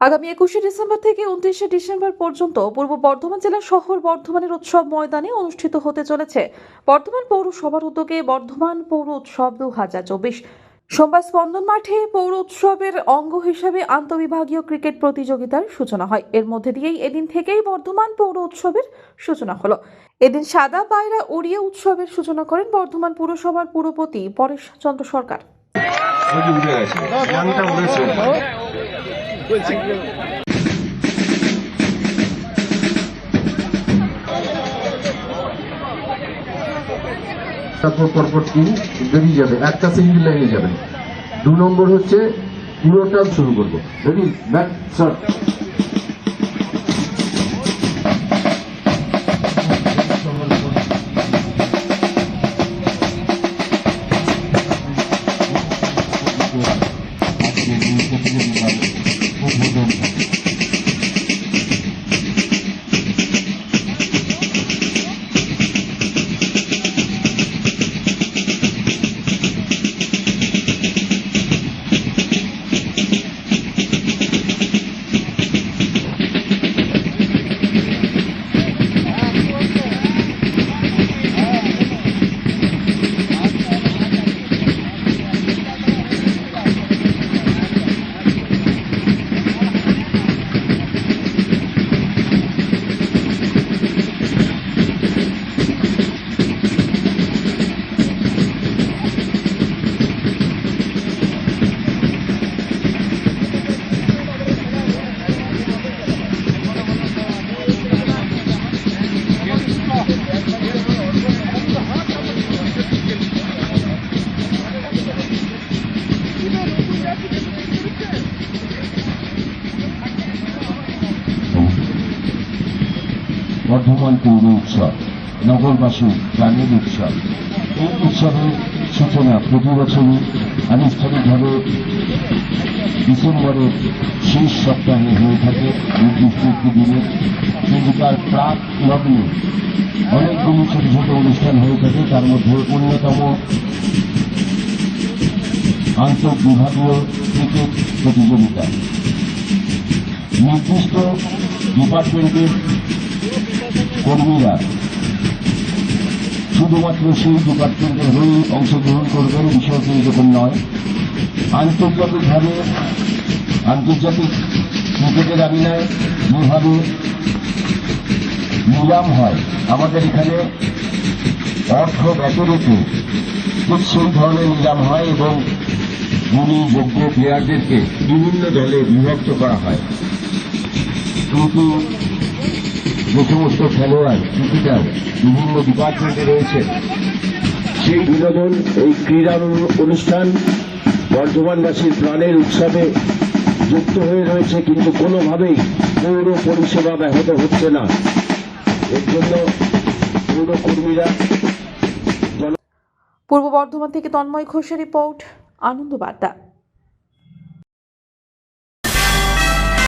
আগামী একুশে ডিসেম্বর থেকে উনত্রিশে ডিসেম্বর পর্যন্ত পূর্ব বর্ধমান জেলার শহর বর্ধমানের উৎসব ময়দানে অনুষ্ঠিত হতে চলেছে। বর্ধমান পৌরসভার উদ্যোগে বর্ধমান পৌর উৎসব দু হাজার চব্বিশ। সোমবার স্পন্দন মাঠে পৌর উৎসবের অঙ্গ হিসাবে আন্তঃবিভাগীয় ক্রিকেট প্রতিযোগিতার সূচনা হয়। এর মধ্যে দিয়েই এদিন থেকেই বর্ধমান পৌর উৎসবের সূচনা হলো। এদিন সাদা পায়রা উড়িয়ে উৎসবের সূচনা করেন বর্ধমান পুরসভার পুরপতি পরেশ চন্দ্র সরকার উড়েছে তারপর পরপর তিন, বেরিয়ে যাবে। একটা সিঙ্গেল লাইনে যাবেন দু নম্বর হচ্ছে পুরোটা শুরু করব। রেডি ব্যাক শট বর্ধমান পৌর উৎসব নগরবাসী গ্রামের উৎসব। এই উৎসবের সূচনা প্রতি বছরই আনুষ্ঠানিকভাবে ডিসেম্বরের শেষ সপ্তাহে হয়ে থাকে নির্দিষ্ট দিনে। কিন্তু তার প্রাক লগ্নে অনেকগুলি ছোট ছোট অনুষ্ঠান হয়ে থাকে, তার মধ্যে অন্যতম আন্তঃবিভাগীয় ক্রিকেট প্রতিযোগিতা। নির্দিষ্ট ডিপার্টমেন্টের কর্মীরা শুধুমাত্র সেই ডিপার্টমেন্টের হয়েই অংশগ্রহণ করবেন বিষয়টি এরকম নয়। আন্তর্জাতিকভাবে, আন্তর্জাতিক ক্রিকেটের আমিনায় যেভাবে নিলাম হয়, আমাদের এখানে অর্থ ব্যত রেখে ঠিক সেই ধরনের নিলাম হয় এবং গুণী, যোগ্য প্লেয়ারদেরকে বিভিন্ন দলে বিভক্ত করা হয়। কিন্তু যে সমস্ত খেলোয়াড় ক্রিকেটার বিভিন্ন ডিপার্টমেন্টে রয়েছে। সেই বিনোদন, এই ক্রীড়া অনুষ্ঠান বর্ধমানবাসীর প্রাণের উৎসবে যুক্ত হয়ে রয়েছে, কিন্তু কোনোভাবেই পৌর পরিষেবা ব্যাহত হচ্ছে না। এর জন্য পৌর কর্মীরা পূর্ব বর্ধমান থেকে তন্ময় ঘোষের রিপোর্ট, আনন্দ বার্তা।